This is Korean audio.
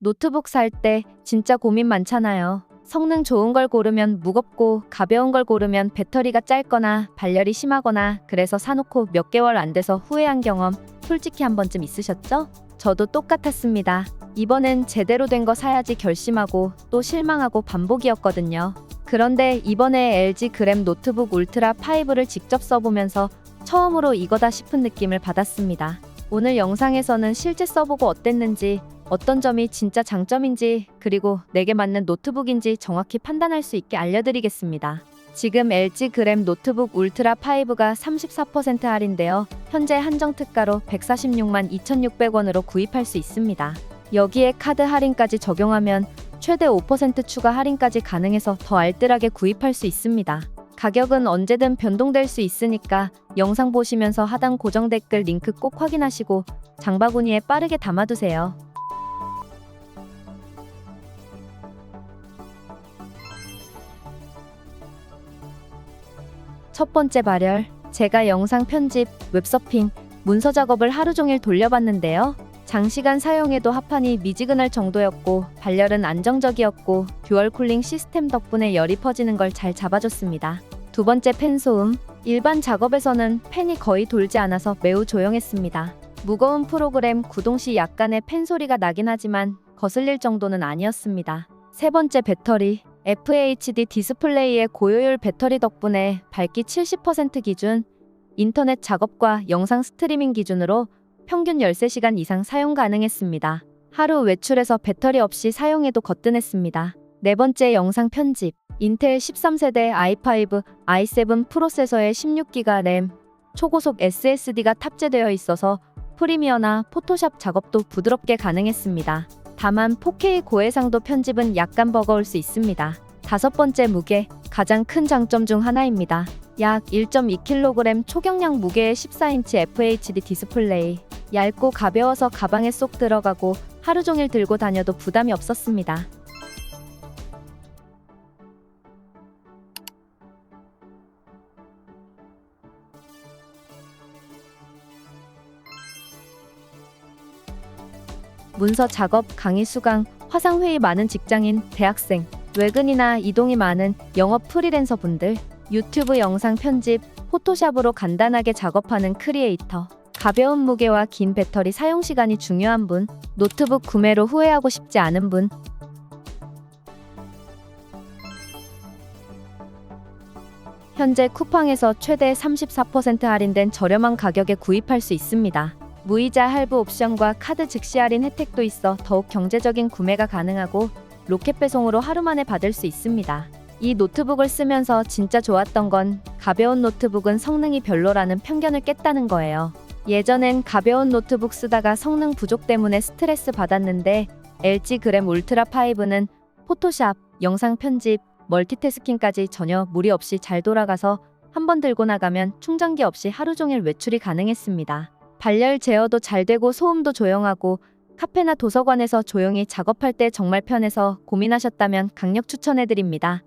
노트북 살 때 진짜 고민 많잖아요. 성능 좋은 걸 고르면 무겁고 가벼운 걸 고르면 배터리가 짧거나 발열이 심하거나 그래서 사놓고 몇 개월 안 돼서 후회한 경험 솔직히 한 번쯤 있으셨죠? 저도 똑같았습니다. 이번엔 제대로 된 거 사야지 결심하고 또 실망하고 반복이었거든요. 그런데 이번에 LG 그램 노트북 울트라 5를 직접 써보면서 처음으로 이거다 싶은 느낌을 받았습니다. 오늘 영상에서는 실제 써보고 어땠는지, 어떤 점이 진짜 장점인지, 그리고 내게 맞는 노트북인지 정확히 판단할 수 있게 알려드리겠습니다. 지금 LG 그램 노트북 울트라 5가 34% 할인되어 현재 한정 특가로 146만 2,600원으로 구입할 수 있습니다. 여기에 카드 할인까지 적용하면 최대 5% 추가 할인까지 가능해서 더 알뜰하게 구입할 수 있습니다. 가격은 언제든 변동될 수 있으니까 영상 보시면서 하단 고정 댓글 링크 꼭 확인하시고 장바구니에 빠르게 담아두세요. 첫 번째 발열. 제가 영상 편집, 웹서핑, 문서 작업을 하루 종일 돌려봤는데요. 장시간 사용해도 합판이 미지근할 정도였고 발열은 안정적이었고 듀얼 쿨링 시스템 덕분에 열이 퍼지는 걸 잘 잡아줬습니다. 두 번째 팬 소음. 일반 작업에서는 팬이 거의 돌지 않아서 매우 조용했습니다. 무거운 프로그램 구동 시 약간의 팬 소리가 나긴 하지만 거슬릴 정도는 아니었습니다. 세 번째 배터리. FHD 디스플레이의 고효율 배터리 덕분에 밝기 70% 기준, 인터넷 작업과 영상 스트리밍 기준으로 평균 13시간 이상 사용 가능했습니다. 하루 외출해서 배터리 없이 사용해도 거뜬했습니다. 네 번째 영상 편집. 인텔 13세대 i5, i7 프로세서에 16기가 램, 초고속 SSD가 탑재되어 있어서 프리미어나 포토샵 작업도 부드럽게 가능했습니다. 다만 4K 고해상도 편집은 약간 버거울 수 있습니다. 다섯 번째 무게, 가장 큰 장점 중 하나입니다. 약 1.2kg 초경량 무게의 14인치 FHD 디스플레이. 얇고 가벼워서 가방에 쏙 들어가고 하루 종일 들고 다녀도 부담이 없었습니다. 문서 작업, 강의 수강, 화상 회의 많은 직장인, 대학생, 외근이나 이동이 많은 영업 프리랜서 분들, 유튜브 영상 편집, 포토샵으로 간단하게 작업하는 크리에이터, 가벼운 무게와 긴 배터리 사용 시간이 중요한 분, 노트북 구매로 후회하고 싶지 않은 분, 현재 쿠팡에서 최대 34% 할인된 저렴한 가격에 구입할 수 있습니다. 무이자 할부 옵션과 카드 즉시 할인 혜택도 있어 더욱 경제적인 구매가 가능하고 로켓 배송으로 하루 만에 받을 수 있습니다. 이 노트북을 쓰면서 진짜 좋았던 건 가벼운 노트북은 성능이 별로라는 편견을 깼다는 거예요. 예전엔 가벼운 노트북 쓰다가 성능 부족 때문에 스트레스 받았는데 LG 그램 울트라 5는 포토샵, 영상 편집, 멀티태스킹까지 전혀 무리 없이 잘 돌아가서 한 번 들고 나가면 충전기 없이 하루 종일 외출이 가능했습니다. 발열 제어도 잘 되고 소음도 조용하고 카페나 도서관에서 조용히 작업할 때 정말 편해서 고민하셨다면 강력 추천해드립니다.